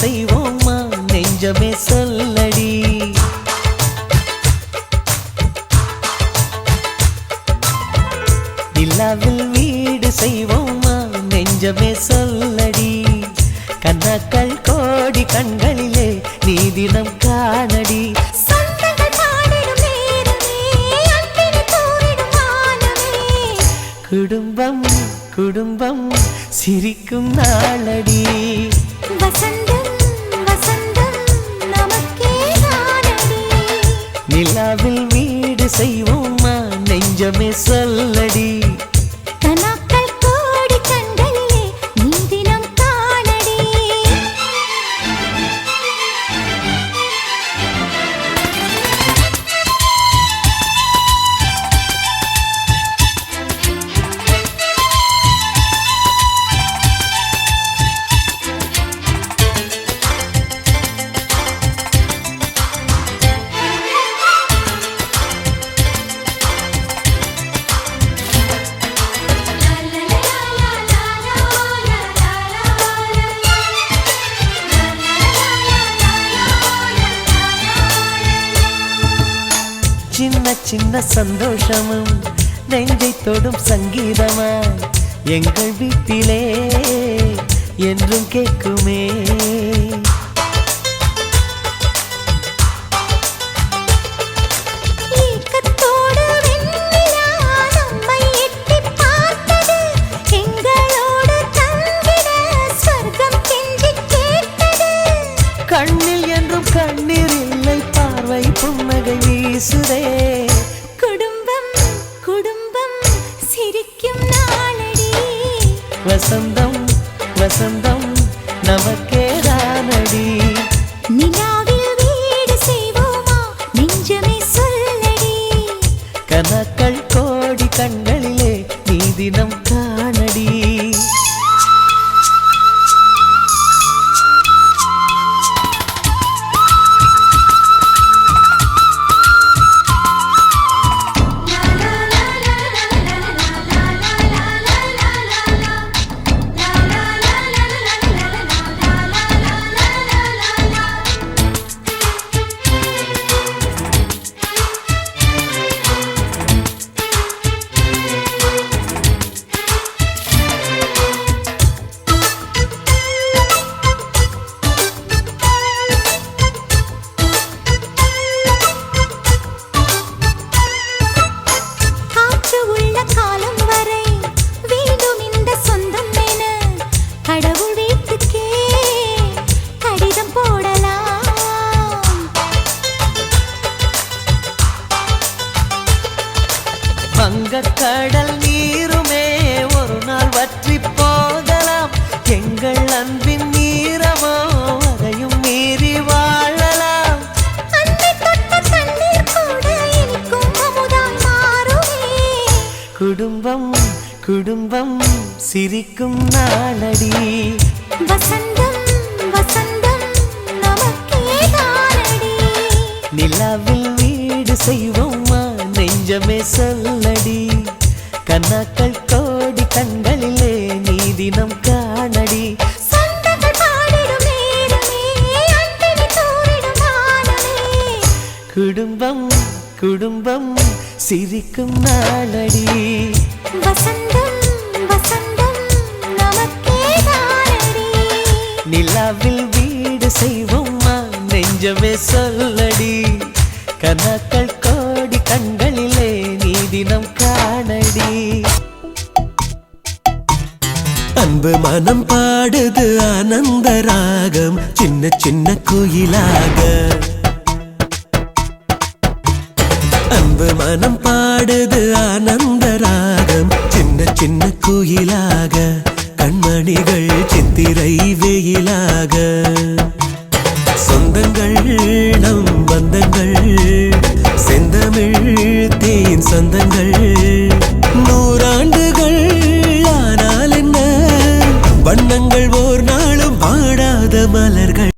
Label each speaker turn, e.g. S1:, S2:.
S1: செய்வோமா நெஞ்சமே சொல்லடி. நிலாவில் வீடு செய்வோமா நெஞ்சமே சொல்லடி. கண்ணாக்கள் கோடி கண்களிலே நீ தினம் காணடி குடும்பம் குடும்பம் சிரிக்கும் நாளடி.
S2: வசந்தம்
S1: நிலாவில் வீடு செய்வோமா? நெஞ்சமே சொல்லடி. சின்ன சின்ன சந்தோஷமும் நெஞ்சை தொடும் சங்கீதமாய் எங்கள் வீட்டிலே என்றும் கேட்குமே. வீசுதே
S2: குடும்பம் குடும்பம் சிரிக்கும் நாளடி.
S1: வசந்தம் வசந்தம் நமக்கேதானடி.
S2: நிலாவில் வீடு செய்வோமா? நெஞ்சமே சொல்லடி.
S1: கனக்கள் கோடி கண்களிலே நீ தினம்
S2: காலம் வரை வேண்டும் இந்த சொந்தம் என கடவுள் வீட்டுக்கே கடிதம் போடலாம்.
S1: வங்கக் குடும்பம் குடும்பம் சிரிக்கும் நாளடி.
S2: வசந்தம் வசந்தம்
S1: நிலாவில் வீடு செய்வோமா நெஞ்சமே சொல்லடி. கண்ணாக்கள் கோடி கண்களிலே நீ தினம் காணடி குடும்பம் குடும்பம் சிரிக்கும் நாளடி.
S2: வசந்தம் வசந்தம் நமக்கே தானடி.
S1: நிலாவில் வீடு செய்வோமா நெஞ்சமே சொல்லடி. கனாக்கள் கோடி கண்களிலே நீ தினம் காணடி.
S3: அன்பு மனம் பாடுது ஆனந்த ராகம் சின்ன சின்ன குயிலாக. அன்பு மனம் பாடுது ஆனந்த ராகம். சின்ன சின்ன குயிலாக கண்மணிகள் சித்திரை வெயிலாக. சொந்தங்கள் நம் பந்தங்கள் செந்தமிழ் தேன் சொந்தங்கள்.